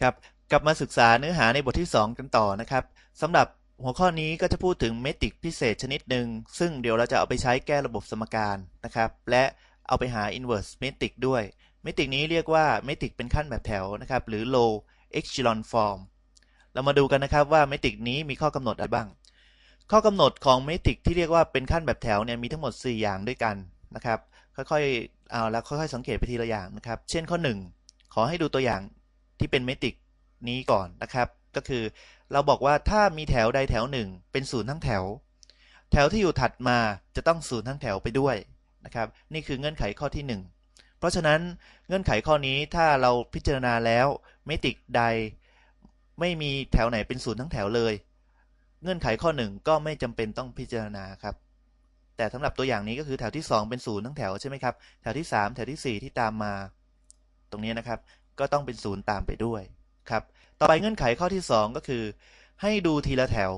ครับกลับมาศึกษาเนื้อหาในบทที่ 2 กันต่อนะครับสำหรับหัวข้อนี้ก็จะพูดถึงเมตริกพิเศษชนิดหนึ่ง ซึ่งเดี๋ยวเราจะเอาไปใช้แก้ระบบสมการนะครับ และเอาไปหา inverse เมตริกด้วย เมตริกนี้เรียกว่าเมตริกเป็นขั้นแบบแถวนะครับ หรือ low echelon form เรามาดูกันนะครับว่าเมตริกนี้มีข้อกำหนดอะไรบ้าง ข้อกำหนดของเมตริกที่เรียกว่าเป็นขั้นแบบแถวเนี่ยมีทั้งหมด 4 อย่างด้วยกันนะครับ ค่อยๆ เอาแล้วค่อยๆ สังเกตไปทีละอย่างนะครับ เช่นข้อ 1 ขอให้ดูตัวอย่าง ที่เป็นเมตริกนี้ก่อนนะครับ ก็คือเราบอกว่าถ้ามีแถวใดแถวหนึ่งเป็นศูนย์ทั้งแถว แถวที่อยู่ถัดมาจะต้องศูนย์ทั้งแถวไปด้วยนะครับ นี่คือเงื่อนไขข้อที่ 1 เพราะฉะนั้นเงื่อนไขข้อนี้ถ้าเราพิจารณาแล้วเมตริกใดไม่มีแถวไหนเป็นศูนย์ทั้งแถวเลย เงื่อนไขข้อ 1 ก็ไม่จำเป็นต้องพิจารณาครับ แต่สำหรับตัวอย่างนี้ก็คือแถวที่ 2 เป็นศูนย์ทั้งแถวใช่ไหมครับ แถวที่ 3 แถวที่ 4 ที่ตามมา ตรงนี้นะครับ ก็ต้องเป็นศูนย์ตามไปด้วยครับ ต่อไปเงื่อนไขข้อที่ 2 ก็คือ ให้ดูทีละแถว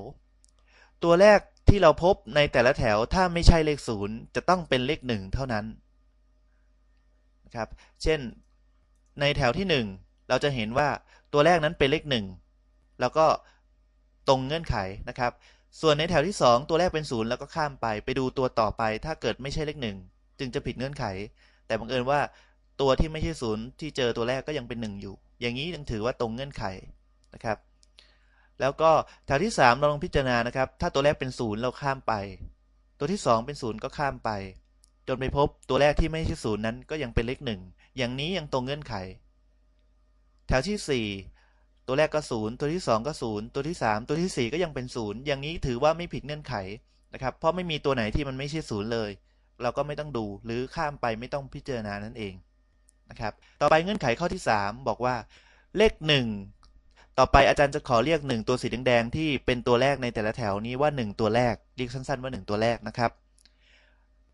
ตัวแรกที่เราพบในแต่ละแถวถ้าไม่ใช่เลขศูนย์จะต้องเป็นเลขหนึ่งเท่านั้นนะครับ เช่นในแถวที่ 1 เราจะเห็นว่าตัวแรกนั้นเป็นเลขหนึ่งแล้วก็ตรงเงื่อนไขนะครับ ส่วนในแถวที่ 2 ตัวแรกเป็นศูนย์แล้วก็ข้ามไป ไปดูตัวต่อไป ถ้าเกิดไม่ใช่เลขหนึ่งจึงจะผิดเงื่อนไข แต่บังเอิญว่า ตัวที่ไม่ใช่ศูนย์ที่เจอตัวแรกก็ยังเป็น 1 อยู่ อย่างนี้ยังถือว่าตรงเงื่อนไขนะครับ แล้วก็แถวที่ 3 เราลองพิจารณานะครับ ถ้าตัวแรกเป็นศูนย์เราข้ามไป ตัวที่ 2 เป็นศูนย์ก็ข้ามไป จนไปพบตัวแรกที่ไม่ใช่ศูนย์นั้นก็ยังเป็นเลขหนึ่งอย่างนี้ยังตรงเงื่อนไข แถวที่ 4 ตัวแรกก็ศูนย์ตัวที่ 2 ก็ศูนย์ตัวที่ 3 ตัวที่ 4 ก็ยังเป็นศูนย์อย่างนี้ถือว่าไม่ผิดเงื่อนไขนะครับ เพราะไม่มีตัวไหนที่มันไม่ใช่ศูนย์เลย เราก็ไม่ต้องดูหรือข้ามไปไม่ต้องพิจารณานั่นเอง นะครับ ต่อไปเงื่อนไขข้อที่ 3 บอกว่า เลข 1 ต่อไปอาจารย์จะขอเรียก 1 ตัวสีแดงๆที่เป็นตัวแรกในแต่ละแถวนี้ว่า 1 ตัวแรกเรียกสั้นๆ ว่า 1 ตัวแรกนะครับ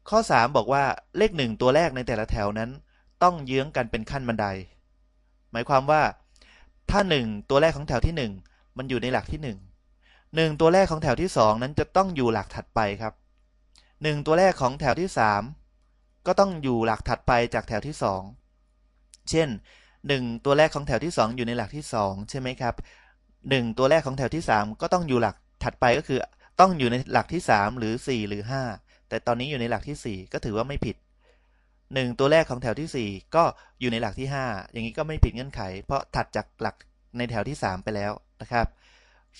ข้อ 3 บอกว่าเลข 1 ตัวแรกในแต่ละแถวนั้น ต้องเยื้องกันเป็นขั้นบันได หมายความว่า ถ้า 1 ตัวแรกของแถวที่ 1 มันอยู่ในหลักที่ 1 1 ตัวแรกของแถวที่ 2 นั้นจะต้องอยู่หลักถัดไปครับ 1 ตัวแรกของแถวที่ 3 ก็ต้องอยู่หลักถัดไปจากแถวที่ 2 เช่น 1 ตัวแรกของแถวที่ 2 อยู่ในหลักที่ 2 ใช่ไหมครับ 1 ตัวแรกของแถวที่ 3 ก็ต้องอยู่หลักถัดไปก็คือต้องอยู่ในหลักที่ 3 หรือ 4 หรือ 5 แต่ตอนนี้อยู่ในหลักที่ 4 ก็ถือว่าไม่ผิด 1 ตัวแรกของแถวที่ 4 ก็อยู่ในหลักที่ 5 อย่างนี้ก็ไม่ผิดเงื่อนไข เพราะถัดจากหลักในแถวที่ 3 ไปแล้วนะครับ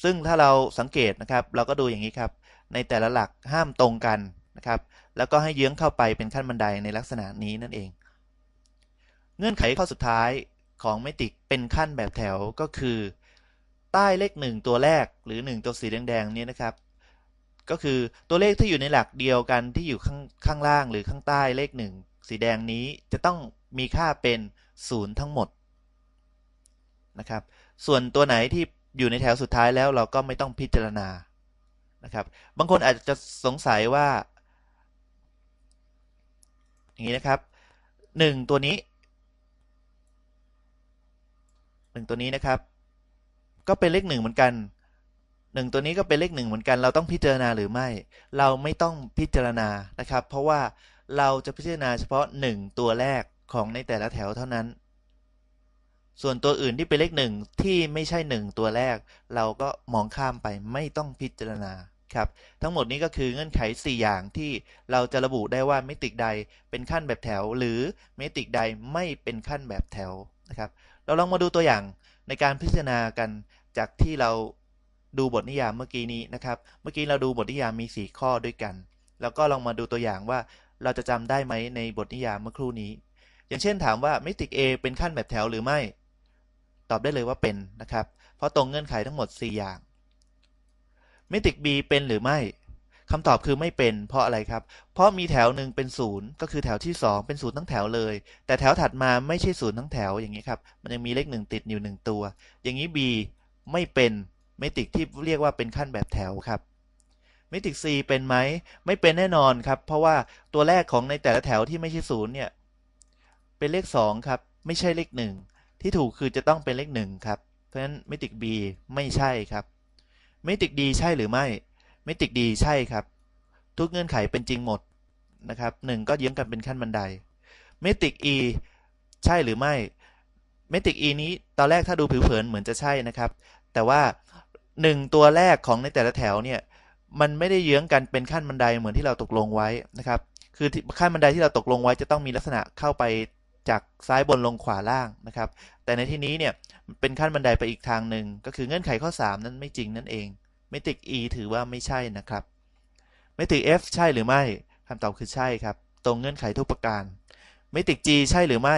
ซึ่งถ้าเราสังเกตนะครับ เราก็ดูอย่างนี้ครับ ในแต่ละหลักห้ามตรงกันนะครับ แล้วก็ให้เยื้องเข้าไปเป็นขั้นบันไดในลักษณะนี้นั่นเอง เงื่อนไขข้อสุดท้ายของเมติกเป็นขั้นแบบแถวก็คือ ใต้เลข 1 ตัวแรกหรือ 1 ตัวสีแดงๆนี้นะครับ ก็คือตัวเลขที่อยู่ในหลักเดียวกันที่อยู่ข้างข้างล่างหรือข้างใต้เลข 1 สีแดงนี้จะต้องมีค่าเป็น 0 ทั้งหมดนะครับ ส่วนตัวไหนที่อยู่ในแถวสุดท้ายแล้วเราก็ไม่ต้องพิจารณานะครับ บางคนอาจจะสงสัยว่า อย่างนี้นะครับ 1 ตัวนี้ หนึ่งตัวนี้นะครับ ก็เป็นเลขหนึ่งเหมือนกันหนึ่งตัวนี้ก็เป็นเลขหนึ่งเหมือนกัน เราต้องพิจารณาหรือไม่ เราไม่ต้องพิจารณานะครับ เพราะว่าเราจะพิจารณาเฉพาะหนึ่งตัวแรกของในแต่ละแถวเท่านั้น ส่วนตัวอื่นที่เป็นเลขหนึ่งที่ไม่ใช่หนึ่งตัวแรก เราก็มองข้ามไปไม่ต้องพิจารณาครับทั้งหมดนี้ก็คือเงื่อนไข 4 อย่างที่เราจะระบุได้ว่าเมตริกใดเป็นขั้นแบบแถว หรือเมตริกใดไม่เป็นขั้นแบบแถวนะครับ เราลองมาดูตัวอย่างในการพิจารณากันจากที่เราดูบทนิยามเมื่อกี้นี้นะครับ เมื่อกี้เราดูบทนิยามมี 4 ข้อด้วยกัน แล้วก็ลองมาดูตัวอย่างว่าเราจะจำได้ไหมในบทนิยามเมื่อครู่นี้ อย่างเช่นถามว่าเมตริก A เป็นขั้นแบบแถวหรือไม่ ตอบได้เลยว่าเป็นนะครับ เพราะตรงเงื่อนไขทั้งหมด 4 อย่างเมตริก B เป็นหรือไม่ คำตอบคือไม่เป็นเพราะอะไรครับ เพราะมีแถวหนึ่งเป็นศูนย์ก็คือแถวที่ 2 เป็นศูนย์ทั้งแถวเลย แต่แถวถัดมาไม่ใช่ศูนย์ทั้งแถวอย่างนี้ครับ มันยังมีเลขหนึ่งติดอยู่หนึ่งตัว อย่างนี้ B ไม่เป็นเมตริกที่เรียกว่าเป็นขั้นแบบแถวครับเมตริก C เป็นไหมไม่เป็นแน่นอนครับ เพราะว่าตัวแรกของในแต่ละแถวที่ไม่ใช่ศูนย์เนี่ยเป็นเลข2ครับไม่ใช่เลข 1 ที่ถูกคือจะต้องเป็นเลข1ครับเพราะฉะนั้นเมตริก B ไม่ใช่ครับเมตริก D ใช่หรือไม่ เมตริกดีใช่ครับ ทุกเงื่อนไขเป็นจริงหมดนะครับหนึ่งก็เยื้องกันเป็นขั้นบันไดเมตริก E ใช่หรือไม่เมตริก e นี้ตอนแรกถ้าดูผิวเผินเหมือนจะใช่นะครับ แต่ว่า 1 ตัวแรกของในแต่ละแถวเนี่ยมันไม่ได้เยื้องกันเป็นขั้นบันไดเหมือนที่เราตกลงไว้นะครับ คือขั้นบันไดที่เราตกลงไว้จะต้องมีลักษณะเข้าไปจากซ้ายบนลงขวาล่างนะครับ แต่ในที่นี้เนี่ยเป็นขั้นบันไดไปอีกทางหนึ่งก็คือเงื่อนไขข้อ 3 นั้นไม่จริงนั่นเอง เมตริก e ถือว่าไม่ใช่นะครับเมตริก f ใช่หรือไม่คำตอบคือใช่ครับ ตรงเงื่อนไขทุกประการเมตริก g ใช่หรือไม่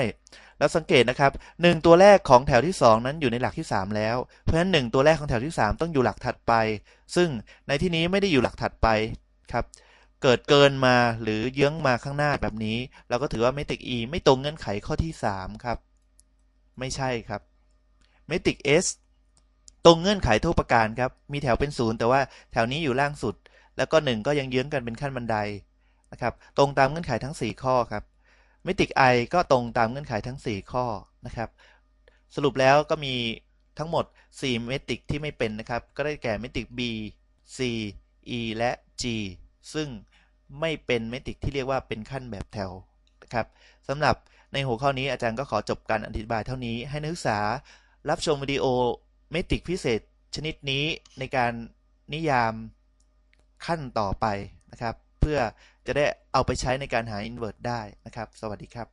แล้วสังเกตนะครับหนึ่งตัวแรกของแถวที่ 2 นั้นอยู่ในหลักที่ 3 แล้ว เพราะฉะนั้น 1 ตัวแรกของแถวที่ 3 ต้องอยู่หลักถัดไป ซึ่งในที่นี้ไม่ได้อยู่หลักถัดไปครับ เกิดเกินมาหรือเยื้องมาข้างหน้าแบบนี้ เราก็ถือว่าเมตริก e ไม่ตรงเงื่อนไขข้อที่ 3 ครับ ไม่ใช่ครับเมตริก s ตรงเงื่อนไขทุกประการครับ มีแถวเป็นศูนย์แต่ว่าแถวนี้อยู่ล่างสุด แล้วก็1ก็ยังเยื้องกันเป็นขั้นบันไดนะครับ ตรงตามเงื่อนไขทั้ง 4 ข้อครับเมติก i ก็ตรงตามเงื่อนไขทั้ง 4 ข้อนะครับ สรุปแล้วก็มีทั้งหมด 4 เมติกที่ไม่เป็นนะครับ ก็ได้แก่เมติก b c e และ g ซึ่งไม่เป็นเมติกที่เรียกว่าเป็นขั้นแบบแถวนะครับสำหรับในหัวข้อนี้อาจารย์ก็ขอจบการอธิบายเท่านี้ ให้นักศึกษารับชมวิดีโอ เมตริกพิเศษชนิดนี้ในการนิยามขั้นต่อไปนะครับ เพื่อจะได้เอาไปใช้ในการหา inverse ได้นะครับ สวัสดีครับ